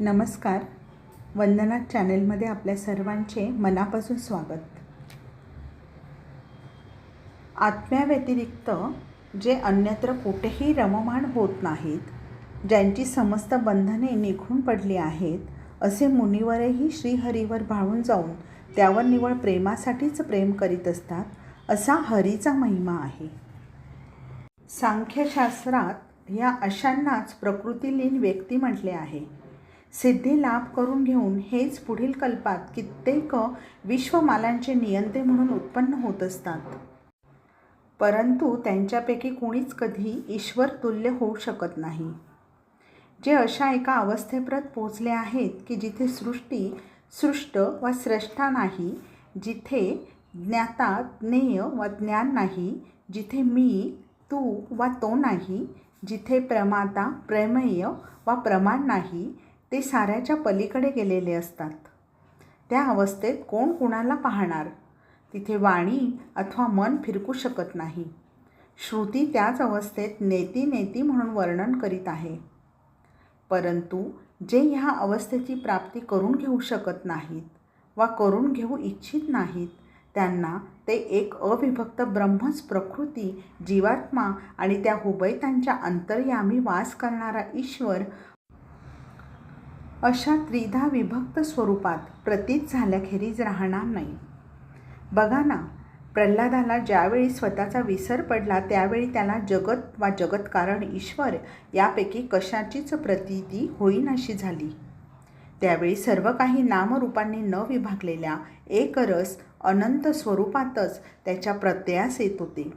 नमस्कार. वंदना चॅनेलमध्ये आपल्या सर्वांचे मनापासून स्वागत. आत्म्याव्यतिरिक्त जे अन्यत्र कुठेही रममाण होत नाहीत ज्यांची समस्त बंधने निघून पडली आहेत असे मुनिवरही श्रीहरीवर भाळून जाऊन त्यावर निवळ प्रेमासाठीच प्रेम करीत असतात असा हरीचा महिमा आहे. सांख्यशास्त्रात ह्या अशांनाच प्रकृतीलीन व्यक्ती म्हटले आहे. सिद्धी लाभ करून घेऊन हेच पुढील कल्पात कित्येक विश्वमालांचे नियंते म्हणून उत्पन्न होत असतात. परंतु त्यांच्यापैकी कुणीच कधी ईश्वर तुल्य होऊ शकत नाही. जे अशा एका अवस्थेप्रत पोचले आहेत की जिथे सृष्टी सृष्ट व स्रष्टा नाही जिथे ज्ञाता ज्ञेय व ज्ञान नाही जिथे मी तू वा तो नाही जिथे प्रमाता प्रमेय वा प्रमाण नाही ते साऱ्याच्या पलीकडे गेलेले असतात. त्या अवस्थेत कोण कुणाला पाहणार? तिथे वाणी अथवा मन फिरकू शकत नाही. श्रुती त्याच अवस्थेत नेती नेती म्हणून वर्णन करीत आहे. परंतु जे ह्या अवस्थेची प्राप्ती करून घेऊ शकत नाहीत वा करून घेऊ इच्छित नाहीत त्यांना ते एक अविभक्त ब्रह्मच प्रकृती जीवात्मा आणि त्या हुबैतांच्या अंतर्यामी वास करणारा ईश्वर अशा त्रिधा विभक्त स्वरूपात प्रतीत झाल्याखेरीज राहणार नाही. बघा ना प्रल्हादाला ज्यावेळी स्वतःचा विसर पडला त्यावेळी त्याला जगत वा जगतकारण ईश्वर यापैकी कशाचीच प्रतीती होईनाशी झाली. त्यावेळी सर्व काही नामरूपांनी न विभागलेल्या एकरस अनंत स्वरूपातच त्याच्या प्रत्ययास येत होते.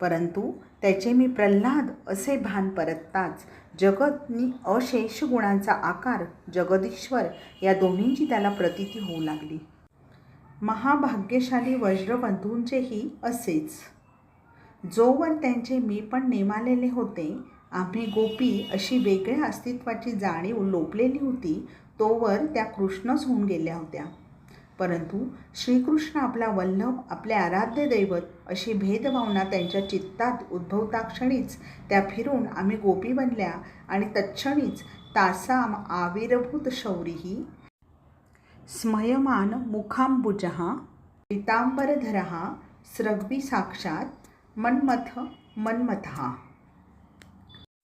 परंतु त्याचे मी प्रल्हाद असे भान परतताच जगतनी अशेष गुणांचा आकार जगदीश्वर या दोन्हींची त्याला प्रतीती होऊ लागली. महाभाग्यशाली वज्रबंधूंचेही असेच. जोवर त्यांचे मी पण नेमालेले होते आम्ही गोपी अशी वेगळ्या अस्तित्वाची जाणीव लोपलेली होती तोवर त्या कृष्णच होऊन गेल्या होत्या. परंतु श्रीकृष्ण आपला वल्लभ आपले आराध्य दैवत अशी भेदभावना त्यांच्या चित्तात उद्भवता क्षणीच त्या फिरून आम्ही गोपी बनल्या आणि तत्क्षणीच तासाम आविर्भूत शौरीही स्मयमान मुखांबुज पीतांबरधरहा स्रग्वी साक्षात मन्मथ मन्मथ।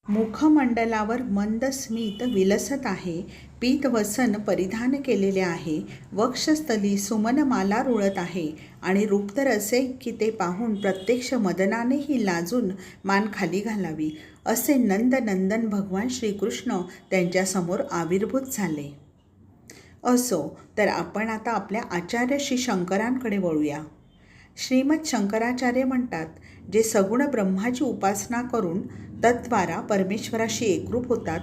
मुखमंडलावर मंद स्मित विलसत आहे. पीतवसन परिधान केलेले आहे. वक्षस्थली सुमनमाला रुळत आहे. आणि रूप तर असे की ते पाहून प्रत्यक्ष मदनानेही लाजून मान खाली घालावी. असे नंदनंदन भगवान श्रीकृष्ण त्यांच्यासमोर आविर्भूत झाले. असो तर आपण आता आपल्या आचार्य श्री शंकरांकडे वळूया. श्रीमद शंकराचार्य म्हणतात जे सगुण ब्रह्माची उपासना करून तद्वारा परमेश्वराशी एकरूप होतात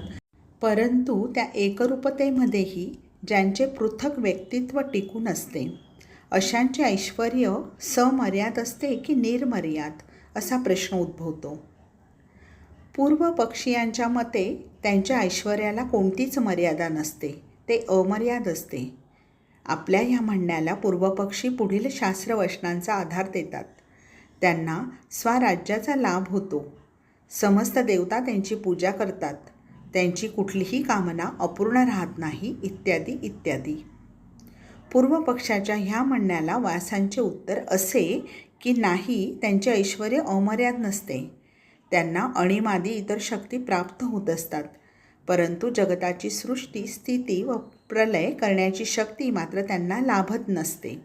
परंतु त्या एकरूपतेमध्येही ज्यांचे पृथक व्यक्तित्व टिकून असते. अशांचे ऐश्वर समर्याद असते की निर्मर्याद? असा प्रश्न उद्भवतो. पूर्व पक्षीयांच्या मते त्यांच्या ऐश्वर्याला कोणतीच मर्यादा नसते ते अमर्याद असते. आपल्या ह्या म्हणण्याला पूर्वपक्षी पुढील शास्त्रवचनांचा आधार देतात. त्यांना स्वराज्याचा लाभ होतो. समस्त देवता त्यांची पूजा करतात. त्यांची कुठलीही कामना अपूर्ण राहत नाही इत्यादी इत्यादी. पूर्व पक्षाच्या ह्या म्हणण्याला वासांचे उत्तर असे की नाही त्यांचे ऐश्वर अमर्याद नसते. त्यांना अणिमादी इतर शक्ती प्राप्त होत असतात. परंतु जगताची सृष्टी स्थिती व प्रलय करण्याची शक्ती मात्र त्यांना लाभत नसते.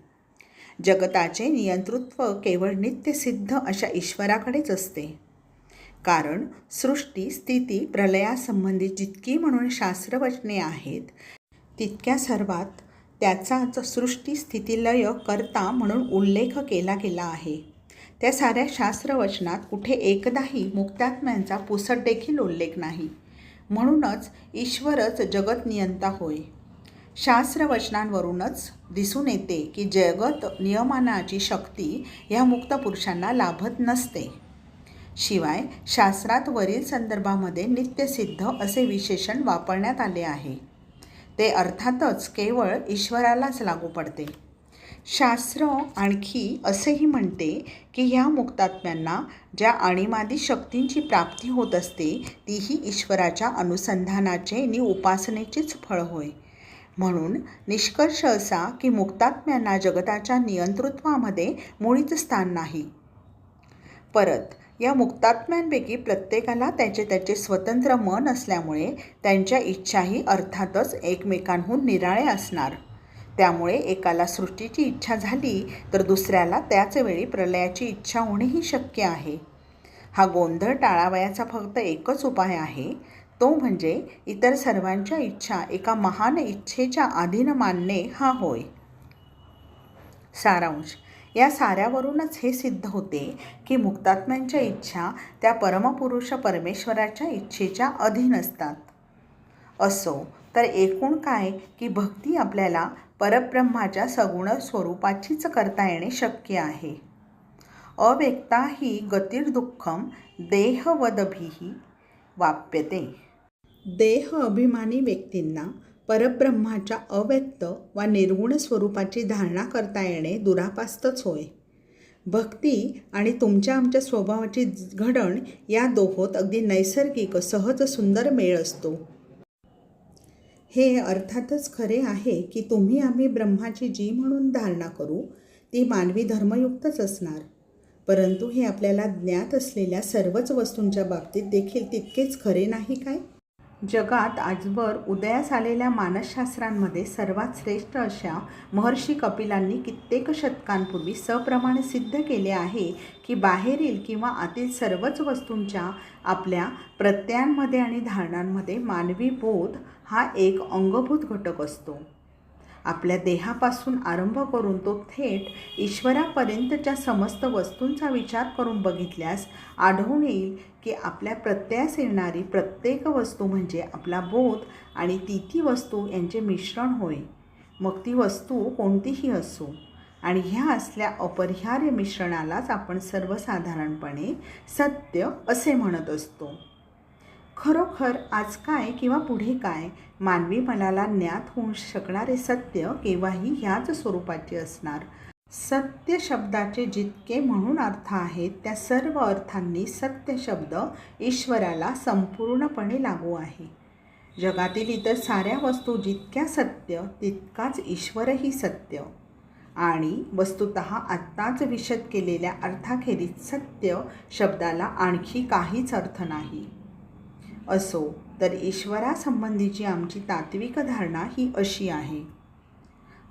जगताचे नियंतृत्व केवळ नित्यसिद्ध अशा ईश्वराकडेच असते. कारण सृष्टी स्थिती प्रलयासंबंधी जितकी म्हणून शास्त्रवचने आहेत तितक्या सर्वात त्याचाच सृष्टी स्थितीलय करता म्हणून उल्लेख केला गेला आहे. त्या साऱ्या शास्त्रवचनात कुठे एकदाही मुक्तात्म्यांचा पुसट देखील उल्लेख नाही. म्हणूनच ईश्वरच जगत नियंता होय. शास्त्रवचनांवरूनच दिसून येते की जगत नियमनाची शक्ती ह्या मुक्त पुरुषांना लाभत नसते. शिवाय शास्त्रात वरील संदर्भामध्ये नित्यसिद्ध असे विशेषण वापरण्यात आले आहे. ते अर्थातच केवळ ईश्वरालाच लागू पडते. शास्त्र आणखी असेही म्हणते की ह्या मुक्तात्म्यांना ज्या आणिमादी शक्तींची प्राप्ती होत असते तीही ईश्वराच्या अनुसंधानाचे आणि उपासनेचेच फळ होय. म्हणून निष्कर्ष असा की मुक्तात्म्यांना जगताच्या नियंतृत्वामध्ये मुळीच स्थान नाही. परत या मुक्तात्म्यांपैकी प्रत्येकाला त्याचे त्याचे स्वतंत्र मन असल्यामुळे त्यांच्या इच्छाही अर्थातच एकमेकांहून निराळे असणार. त्यामुळे एकाला सृष्टीची इच्छा झाली तर दुसऱ्याला त्याचवेळी प्रलयाची इच्छा होणेही शक्य आहे. हा गोंधळ टाळावयाचा फक्त एकच उपाय आहे तो म्हणजे इतर सर्वांच्या इच्छा एका महान इच्छेच्या अधीन मानणे हा होय. सारांश. या साऱ्यावरूनच हे सिद्ध होते की मुक्तात्म्यांच्या इच्छा त्या परमपुरुष परमेश्वराच्या इच्छेच्या अधीन असतात. असो तर एकूण काय की भक्ती आपल्याला परब्रह्माच्या सगुण स्वरूपाचीच करता येणे शक्य आहे. अव्यक्ता ही गतिर्दुःखम देहवदभीही वाप्यते. देह अभिमानी व्यक्तींना परब्रह्माच्या अव्यक्त वा निर्गुण स्वरूपाची धारणा करता येणे दुरापास्तच होय. भक्ती आणि तुमच्या आमच्या स्वभावाची घडण या दोहोत अगदी नैसर्गिक सहज सुंदर मेळ असतो. हे अर्थातच खरे आहे की तुम्ही आम्ही ब्रह्माची जी म्हणून धारणा करू ती मानवी धर्मयुक्तच असणार. परंतु हे आपल्याला ज्ञात असलेल्या सर्वच वस्तूंच्या बाबतीत देखील तितकेच खरे नाही काय? जगात आजवर उदयास आलेल्या मानसशास्त्रांमध्ये सर्वात श्रेष्ठ अशा महर्षी कपिलांनी कित्येक शतकांपूर्वी सप्रमाणे सिद्ध केले आहे की बाहेरील किंवा आतील सर्वच वस्तूंच्या आपल्या प्रत्ययांमध्ये आणि धारणांमध्ये मानवी बोध हा एक अंगभूत घटक असतो. आपल्या देहापासून आरंभ करून तो थेट ईश्वरापर्यंतच्या समस्त वस्तूंचा विचार करून बघितल्यास आढळून येईल की आपल्या प्रत्ययास येणारी प्रत्येक वस्तू म्हणजे आपला बोध आणि ती ती वस्तू यांचे मिश्रण होय. मग ती वस्तू कोणतीही असो आणि ह्या असल्या अपरिहार्य मिश्रणालाच आपण सर्वसाधारणपणे सत्य असे म्हणत असतो. खरोखर आज काय किंवा पुढे काय मानवी मनाला ज्ञात होऊ शकणारे सत्य केव्हाही ह्याच स्वरूपाचे असणार. सत्य शब्दाचे जितके म्हणून अर्थ आहेत त्या सर्व अर्थांनी सत्य शब्द ईश्वराला संपूर्णपणे लागू आहे. जगातील इतर साऱ्या वस्तू जितक्या सत्य तितकाच ईश्वरही सत्य. आणि वस्तुत आत्ताच विशद केलेल्या अर्थाखेरीज सत्य शब्दाला आणखी काहीच अर्थ नाही. असो तर ईश्वरासंबंधीची आमची तात्विक धारणा ही अशी आहे.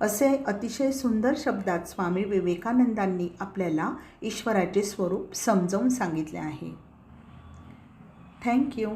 असे अतिशय सुंदर शब्दात स्वामी विवेकानंदांनी आपल्याला ईश्वराचे स्वरूप समजावून सांगितले आहे. थँक्यू